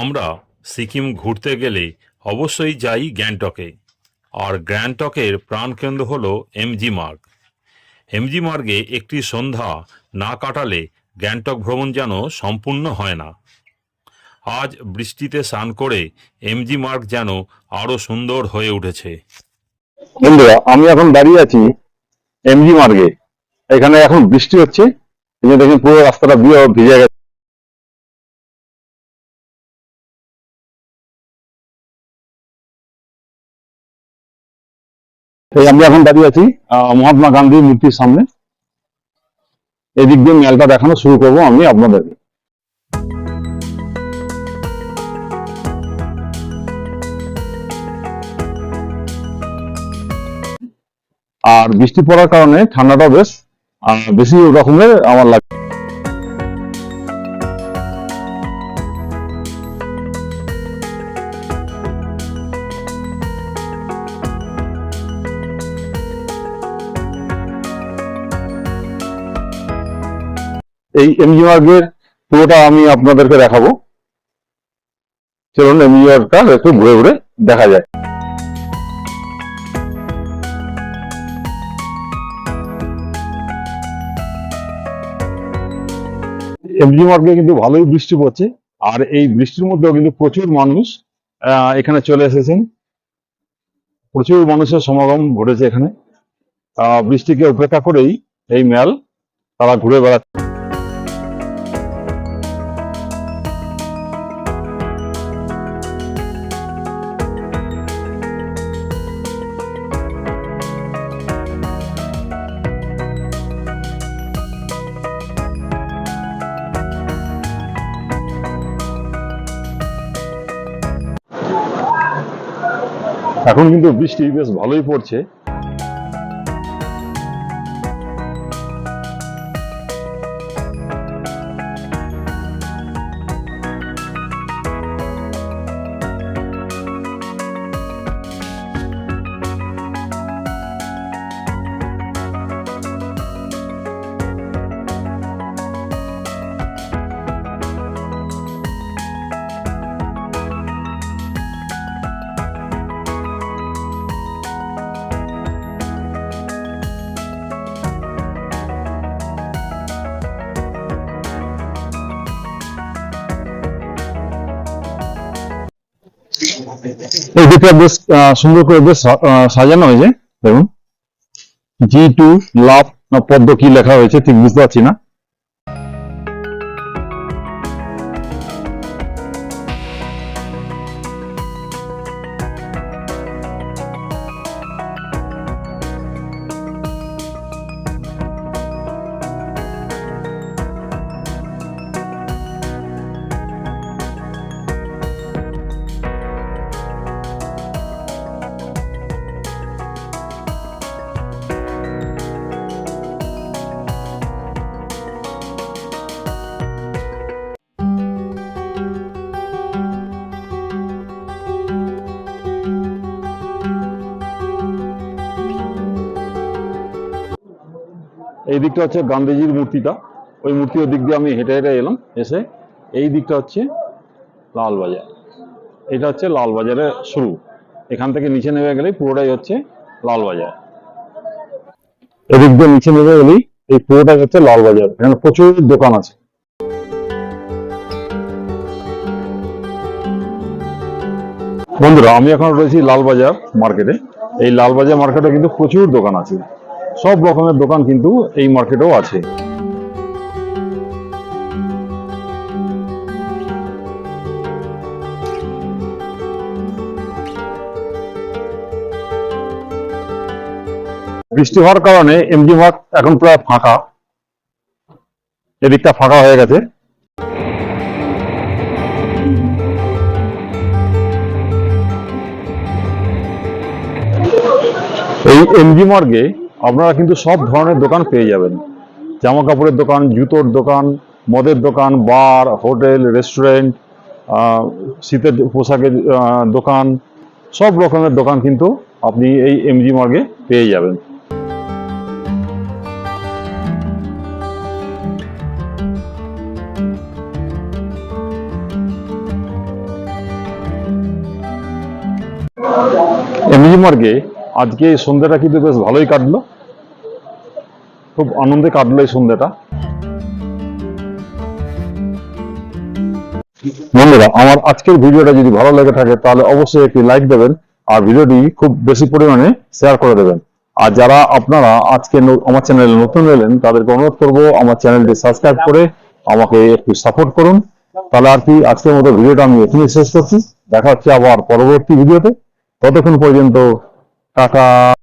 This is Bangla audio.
আমরা সিকিম ঘুরতে গেলে অবশ্যই যাই গ্যাংটকে। আর গ্যাংটকের প্রাণকেন্দ্র হলো এমজি মার্গ। এমজি মার্গে একটি সন্ধ্যা না কাটালে গ্যাংটক ভ্রমণ যেন সম্পূর্ণ হয় না। আজ বৃষ্টিতে স্নান করে এমজি মার্গ যেন আরও সুন্দর হয়ে উঠেছে। বন্ধুরা, আমি এখন দাঁড়িয়ে আছি এমজি মার্গে। এখানে এখন বৃষ্টি হচ্ছে। পুরো রাস্তাটা ভিজে গেছে। এই আমি এখন দাঁড়িয়ে আছি মহাত্মা গান্ধীর মূর্তির সামনে। এদিক দিয়ে মেলটা দেখানো শুরু করব আমি আপনাদেরকে আর বৃষ্টি পড়ার কারণে ঠান্ডাটা বেশ বেশি রকমের আমার লাগে এই এমজি মার্গের পুরোটা আমি আপনাদেরকে দেখাবো। চলুন এমজি মার্গটা একটু ঘুরে ঘুরে দেখা যায় এমজি মার্গে কিন্তু ভালোই বৃষ্টি পড়ছে, আর এই বৃষ্টির মধ্যেও কিন্তু প্রচুর মানুষ এখানে চলে এসেছেন। প্রচুর মানুষের সমাগম ঘটেছে এখানে। বৃষ্টিকে উপেক্ষা করেই এই মেল তারা ঘুরে বেড়াচ্ছে। এখন কিন্তু বৃষ্টি বেশ ভালোই পড়ছে। এই দিকটা বেশ সুন্দর করে বেশ সাজানো হয়েছে, দেখুন। জি টু লাভ না পদ্ম কি লেখা হয়েছে ঠিক বুঝতে পারছি না। এই দিকটা হচ্ছে গান্ধীজির মূর্তিটা। ওই মূর্তির দিক দিয়ে আমি হেঁটে হেঁটে এলাম, এসে এই দিকটা হচ্ছে লালবাজার। এটা হচ্ছে লালবাজারের শুরু। এখান থেকে নিচে নেমে গেলেই পুরোটাই হচ্ছে লালবাজার। এদিক দিয়ে নিচে নেমে গেলেই এই পুরোটাই হচ্ছে লালবাজার। এখানে প্রচুর দোকান আছে। বন্ধুরা, আমি এখন রয়েছি লালবাজার মার্কেটে। এই লালবাজার মার্কেটে কিন্তু প্রচুর দোকান আছে। সব রকমের দোকান কিন্তু এই মার্কেটেও আছে। বৃষ্টি হওয়ার কারণে এমজি মার্ক এখন প্রায় ফাঁকা। এদিকটা ফাঁকা হয়ে গেছে। এই এমজি মার্গে আপনারা কিন্তু সব ধরনের দোকান পেয়ে যাবেন। জামা কাপড়ের দোকান, জুতোর দোকান, মদের দোকান, বার, হোটেল, রেস্টুরেন্ট শীতের পোশাকের দোকান, সব রকমের দোকান কিন্তু আপনি এই এমজি মার্গে পেয়ে যাবেন। এমজি মার্গে আজকে সন্ধ্যাটা কিন্তু বেশ ভালোই কাটলো। খুব আনন্দে কাটলো এই সন্ধ্যাটা। বন্ধুরা, আমার আজকের ভিডিওটা যদি ভালো লেগে থাকে, তাহলে অবশ্যই একটি লাইক দেবেন আর ভিডিওটি খুব বেশি পরিমাণে শেয়ার করে দেবেন। আর যারা আপনারা আজকে আমার চ্যানেলে নতুন এলেন, তাদেরকে অনুরোধ করব আমার চ্যানেলটি সাবস্ক্রাইব করে আমাকে একটু সাপোর্ট করুন। তাহলে আর কি, আজকের মতো ভিডিওটা আমি এখানেই শেষ করছি। দেখা হচ্ছে আবার পরবর্তী ভিডিওতে। ততক্ষণ পর্যন্ত, টাটা।